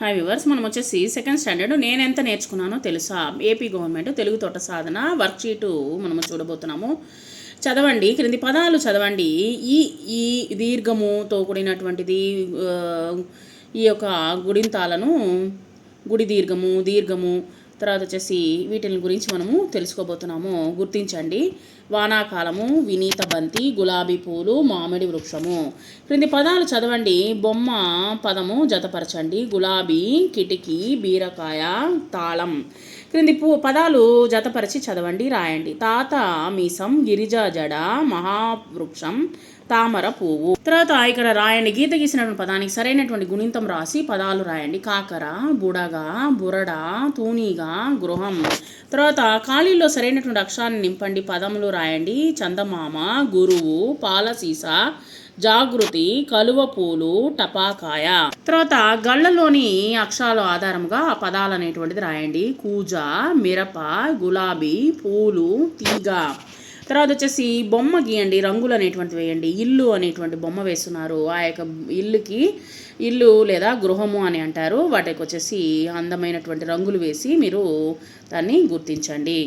Hi viewers మనం వచ్చేసి second standard. నేను ఎంత నేర్చుకున్నానో తెలుసా? ఏపీ గవర్నమెంట్ తెలుగు తోట సాధన వర్క్షీటు మనము చూడబోతున్నాము. చదవండి క్రింది పదాలు చదవండి. ఈ ఈ దీర్ఘముతో కూడినటువంటిది ఈ యొక్క గుడింతాలను గుడి దీర్ఘము దీర్ఘము తర్వాత వచ్చేసి వీటిని గురించి మనము తెలుసుకోబోతున్నాము. గుర్తించండి. వానాకాలము వినీత బంతి గులాబీ పూలు మామిడి వృక్షము. క్రింది పదాలు చదవండి. బొమ్మ పదము జతపరచండి. గులాబీ కిటికీ బీరకాయ తాళం. క్రింది పూ పదాలు జతపరిచి చదవండి రాయండి. తాత మీసం గిరిజా జడ మహావృక్షం తామర పువ్వు. తర్వాత ఇక్కడ రాయండి గీత గీసినటువంటి పదానికి సరైనటువంటి గుణింతం రాసి పదాలు రాయండి. కాకర బుడగ బురడ తూనీగా గృహం. తర్వాత ఖాళీలో సరైనటువంటి అక్షరాన్ని నింపండి పదములు రాయండి. చందమామ గురువు పాలసీస జాగృతి కలువ పూలు టపాకాయ. తర్వాత గళ్ళలోని అక్షరాల ఆధారంగా ఆ పదాలు అనేటువంటిది రాయండి. కూజ మిరప గులాబీ పూలు తీగ. తర్వాత వచ్చేసి బొమ్మ గీయండి రంగులు అనేటువంటివి వేయండి. ఇల్లు అనేటువంటి బొమ్మ వేస్తున్నారు. ఆ యొక్క ఇల్లుకి ఇల్లు లేదా గృహము అని అంటారు. వాటికి వచ్చేసి అందమైనటువంటి రంగులు వేసి మీరు దాన్ని గుర్తించండి.